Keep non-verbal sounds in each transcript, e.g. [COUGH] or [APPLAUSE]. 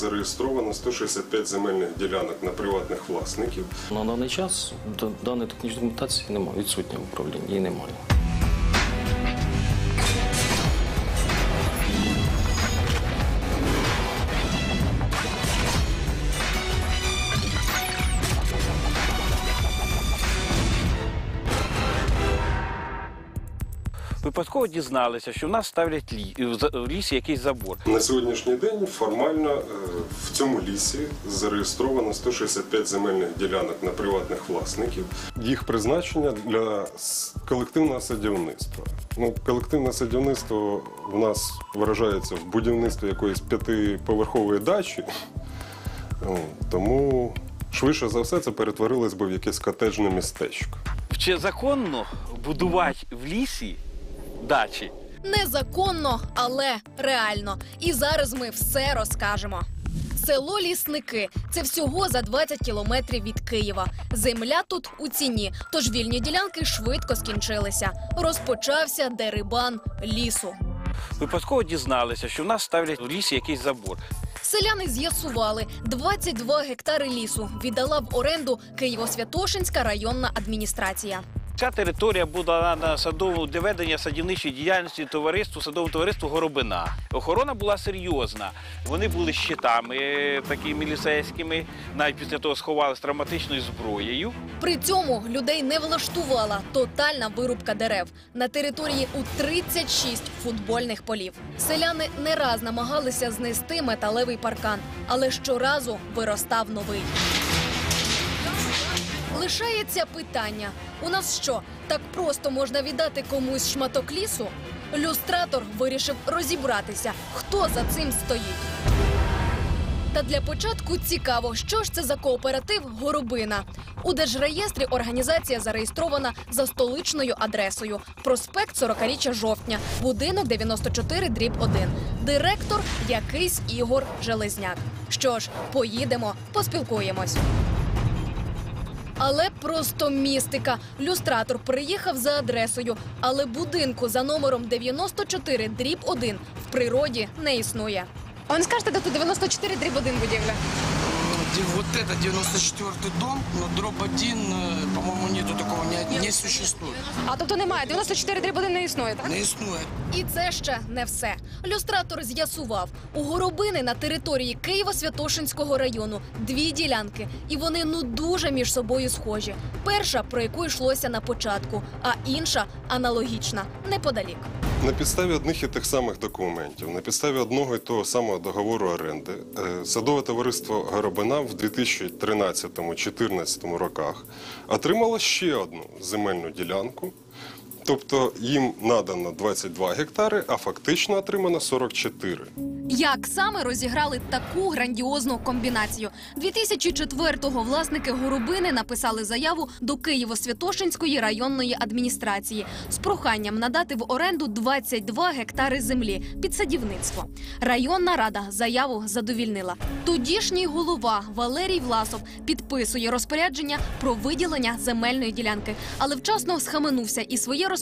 зареєстровано 165 земельних ділянок на приватних власників. На даний час даної технічної документації немає, відсутня в управлінні, її немає. Випадково дізналися, що в нас ставлять лі... в лісі якийсь забор. На сьогоднішній день формально е, в цьому лісі зареєстровано 165 земельних ділянок на приватних власників. Їх призначення для колективного садівництва. Ну, колективне садівництво в нас виражається в будівництві якоїсь п'ятиповерхової дачі. Тому швидше за все це перетворилось би в якесь котеджне містечко. Чи законно будувати в лісі дачі? Незаконно, але реально. І зараз ми все розкажемо. Село Лісники це всього за 20 кілометрів від Києва. Земля тут у ціні, тож вільні ділянки швидко скінчилися. Розпочався дерибан лісу. Випадково дізналися, що в нас ставлять в лісі якийсь забор. Селяни з'ясували, 22 гектари лісу віддала в оренду Києво-Святошинська районна адміністрація. Ця територія була на садовому для ведення садівничої діяльності товариству, садовому товариству Горобина. Охорона була серйозна. Вони були щитами е, такими ліцейськими, навіть після того сховали з травматичною зброєю. При цьому людей не влаштувала тотальна вирубка дерев на території у 36 футбольних полів. Селяни не раз намагалися знести металевий паркан, але щоразу виростав новий. Лишається питання: у нас що, так просто можна віддати комусь шматок лісу? Люстратор вирішив розібратися, хто за цим стоїть. Та для початку цікаво, що ж це за кооператив Горобина. У держреєстрі організація зареєстрована за столичною адресою. Проспект 40-річчя жовтня, будинок 94, дріб 1. Директор якийсь Ігор Железняк. Що ж, поїдемо, поспілкуємось. Але просто містика. Люстратор приїхав за адресою, але будинку за номером 94 дріб 1 в природі не існує. А не скажете, де тут 94 дріб 1 будівля? Ди- Вот это 94-й дом, но дробь один, э, по-моему, нету такого, не, не существует. А тобто немає, 94 дріб 1 не існує, так? Не існує. І це ще не все. Люстратор з'ясував у горобини на території Києво-Святошинського району дві ділянки, і вони ну дуже між собою схожі. Перша, про яку йшлося на початку, а інша аналогічна неподалік. На підставі одних і тих самих документів, на підставі одного і того самого договору оренди, е, садове товариство Горобина в 2013-2014 роках отримало ще одну земельну ділянку. Тобто їм надано 22 гектари, а фактично отримано 44. Як саме розіграли таку грандіозну комбінацію? 2004-го власники Горобини написали заяву до Києво-Святошинської районної адміністрації з проханням надати в оренду 22 гектари землі під садівництво. Районна рада заяву задовільнила. Тодішній голова Валерій Власов підписує розпорядження про виділення земельної ділянки, але вчасно схаменувся і своє розпорядження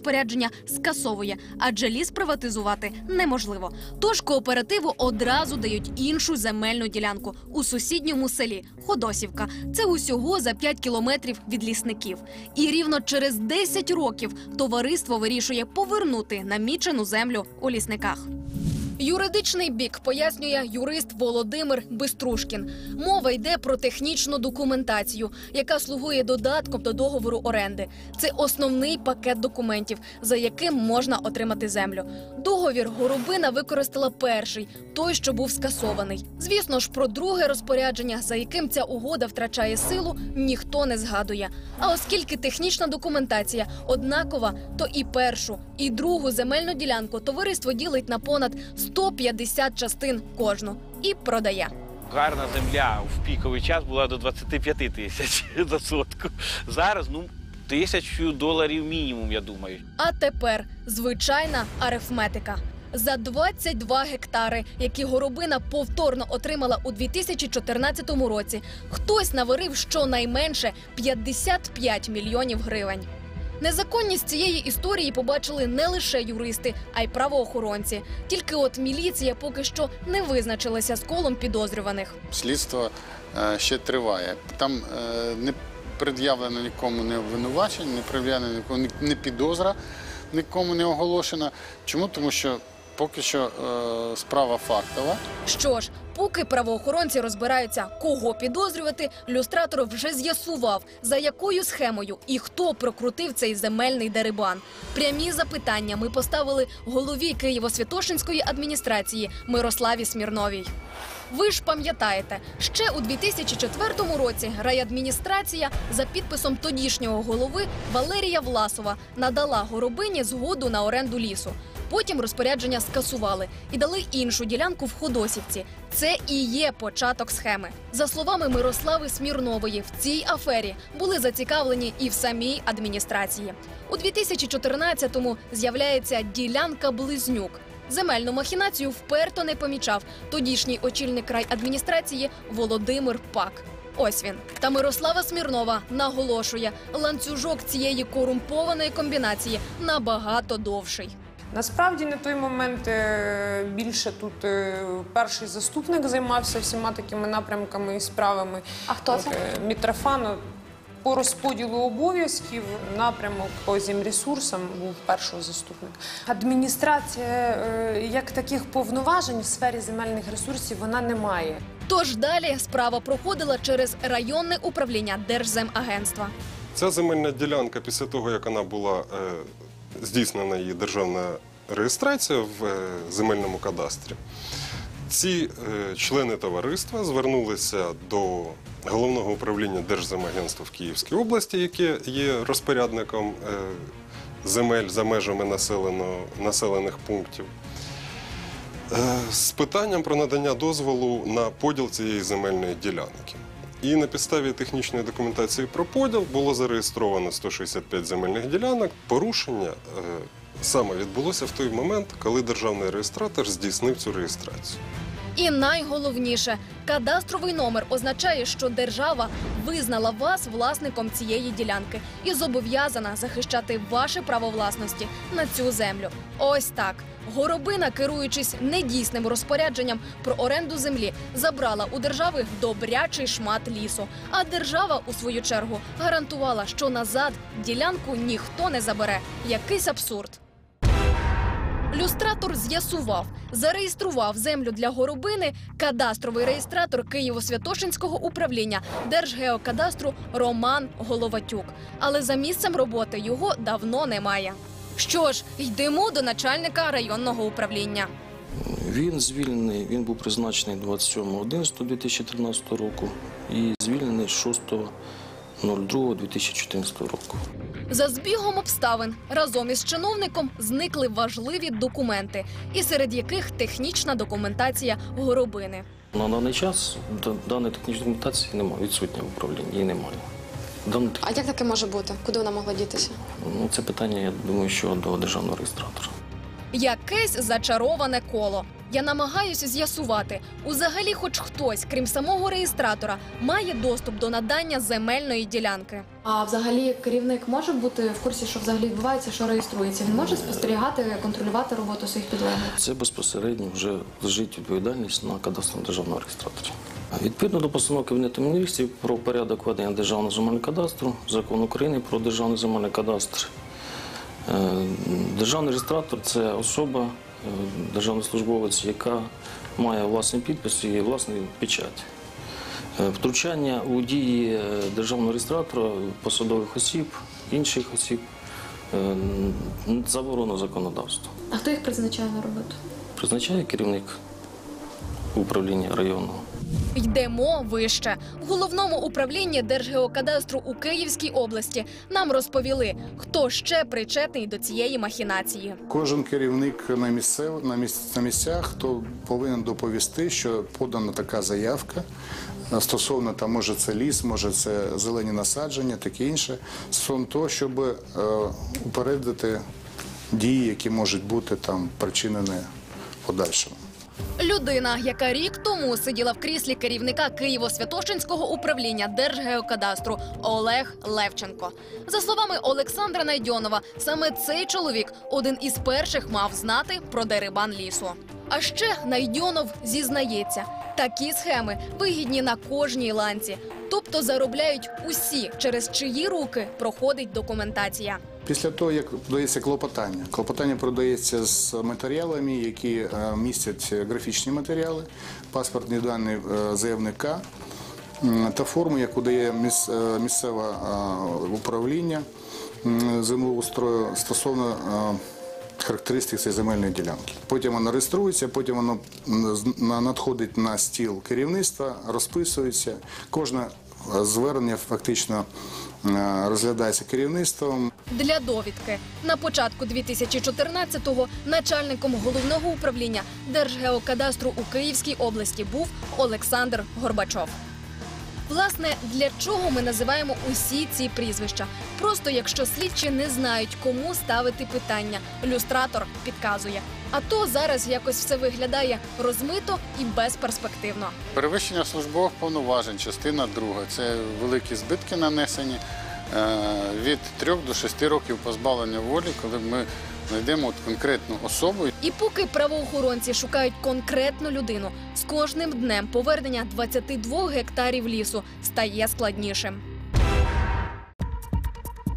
скасовує, адже ліс приватизувати неможливо. Тож кооперативу одразу дають іншу земельну ділянку у сусідньому селі Ходосівка. Це усього за 5 кілометрів від лісників. І рівно через 10 років товариство вирішує повернути намічену землю у лісниках. Юридичний бік пояснює юрист Володимир Биструшкін. Мова йде про технічну документацію, яка слугує додатком до договору оренди. Це основний пакет документів, за яким можна отримати землю. Договір Горобина використала перший, той, що був скасований. Звісно ж, про друге розпорядження, за яким ця угода втрачає силу, ніхто не згадує. А оскільки технічна документація однакова, то і першу, і другу земельну ділянку товариство ділить на понад 150 частин кожну і продає. Гарна земля в піковий час була до 25 тисяч [LAUGHS] за сотку. Зараз ну тисячу доларів мінімум, я думаю. А тепер звичайна арифметика. За 22 гектари, які горобина повторно отримала у 2014 році, хтось наварив щонайменше 55 мільйонів гривень. Незаконність цієї історії побачили не лише юристи, а й правоохоронці. Тільки от міліція поки що не визначилася з колом підозрюваних. Слідство е, ще триває. Там е, не пред'явлено нікому не обвинувачень, не пред'явлено нікому не підозра, нікому не оголошена. Чому? Тому що поки що е, справа фактова. Що ж, поки правоохоронці розбираються, кого підозрювати, люстратор вже з'ясував, за якою схемою і хто прокрутив цей земельний дерибан. Прямі запитання ми поставили голові Києво-Святошинської адміністрації Мирославі Смірновій. Ви ж пам'ятаєте, ще у 2004 році райадміністрація за підписом тодішнього голови Валерія Власова надала горобині згоду на оренду лісу. Потім розпорядження скасували і дали іншу ділянку в Ходосівці. Це і є початок схеми. За словами Мирослави Смірнової, в цій афері були зацікавлені і в самій адміністрації. У 2014-му з'являється ділянка Близнюк. Земельну махінацію вперто не помічав тодішній очільник райадміністрації Володимир Пак. Ось він. Та Мирослава Смірнова наголошує, ланцюжок цієї корумпованої комбінації набагато довший. Насправді на той момент е, більше тут е, перший заступник займався всіма такими напрямками і справами. А хто це? Е, Мітрофан по розподілу обов'язків напрямок по земресурсам був перший заступник. Адміністрація як таких повноважень в сфері земельних ресурсів вона не має. Тож далі справа проходила через районне управління Держземагентства. Ця земельна ділянка, після того, як вона була е, здійснена її державна реєстрація в е, земельному кадастрі, ці е, члени товариства звернулися до головного управління Держземагентства в Київській області, яке є розпорядником е, земель за межами населених пунктів. З питанням про надання дозволу на поділ цієї земельної ділянки. І на підставі технічної документації про поділ було зареєстровано 165 земельних ділянок. Порушення е, саме відбулося в той момент, коли державний реєстратор здійснив цю реєстрацію. І найголовніше, кадастровий номер означає, що держава визнала вас власником цієї ділянки і зобов'язана захищати ваше право власності на цю землю. Ось так. Горобина, керуючись недійсним розпорядженням про оренду землі, забрала у держави добрячий шмат лісу. А держава, у свою чергу, гарантувала, що назад ділянку ніхто не забере. Якийсь абсурд. Люстратор з'ясував, зареєстрував землю для горобини кадастровий реєстратор Києво-Святошинського управління Держгеокадастру Роман Головатюк. Але за місцем роботи його давно немає. Що ж, йдемо до начальника районного управління. Він звільнений, він був призначений 27.11.2013 року і звільнений 6.02.2014 року. За збігом обставин разом із чиновником зникли важливі документи, і серед яких технічна документація горобини. На даний час даної технічної документації немає, відсутня в управлінні, її немає. А як таке може бути? Куди вона могла дітися? ну, це питання, я думаю, що до державного реєстратора. Якесь зачароване коло. Я намагаюся з'ясувати, узагалі, хоч хтось, крім самого реєстратора, має доступ до надання земельної ділянки. А взагалі керівник може бути в курсі, що взагалі відбувається, що реєструється. Він може спостерігати, контролювати роботу своїх підлеглих. Це безпосередньо вже лежить відповідальність на кадастровому державному реєстраторі. Відповідно до постанови Кабінету міністрів про порядок ведення державного земельного кадастру, закон України про державний земельний кадастр. Е, Державний реєстратор це особа, е, державний службовець, яка має власний підпис і власний печать. Е, Втручання у дії державного реєстратора, посадових осіб, інших осіб заборонено законодавство. А хто їх призначає на роботу? Призначає керівник управління районного. Йдемо вище. В головному управлінні Держгеокадастру у Київській області нам розповіли, хто ще причетний до цієї махінації. Кожен керівник на місцев на місць на місцях то повинен доповісти, що подана така заявка. е, Стосовно там, може це ліс, може це зелені насадження, таке інше. Стосовно того, щоб е, упередити дії, які можуть бути там причинені подальшому. Людина, яка рік тому сиділа в кріслі керівника Києво-Святошинського управління Держгеокадастру Олег Левченко. За словами Олександра Найдьонова, саме цей чоловік один із перших мав знати про дерибан лісу. А ще Найдьонов зізнається, такі схеми вигідні на кожній ланці, тобто заробляють усі, через чиї руки проходить документація. Після того, як подається клопотання, клопотання продається з матеріалами, які е, містять графічні матеріали, паспортні дані е, заявника та форму, яку дає е, місцеве управління землеустрою стосовно характеристик цієї земельної ділянки. Потім воно реєструється, потім воно надходить на стіл керівництва, розписується. Кожне звернення фактично е, розглядається керівництвом. Для довідки на початку 2014-го начальником головного управління Держгеокадастру у Київській області був Олександр Горбачов. Власне, для чого ми називаємо усі ці прізвища? Просто якщо слідчі не знають, кому ставити питання, люстратор підказує. А то зараз якось все виглядає розмито і безперспективно. Перевищення службових повноважень, частина друга. Це великі збитки нанесені е, від 3 до 6 років позбавлення волі, коли ми знайдемо от конкретну особу. І поки правоохоронці шукають конкретну людину, з кожним днем повернення 22 гектарів лісу стає складнішим.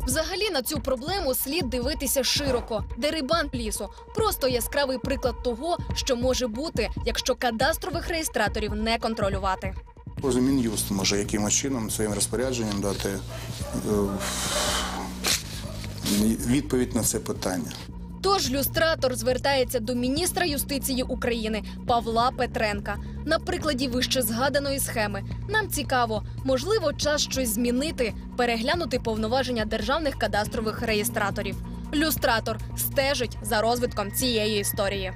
Взагалі на цю проблему слід дивитися широко. Дерибан лісу просто яскравий приклад того, що може бути, якщо кадастрових реєстраторів не контролювати. Може, Мін'юст може якимось чином своїм розпорядженням дати е, відповідь на це питання. Тож люстратор звертається до міністра юстиції України Павла Петренка. На прикладі вище згаданої схеми нам цікаво, можливо, час щось змінити, переглянути повноваження державних кадастрових реєстраторів. Люстратор стежить за розвитком цієї історії.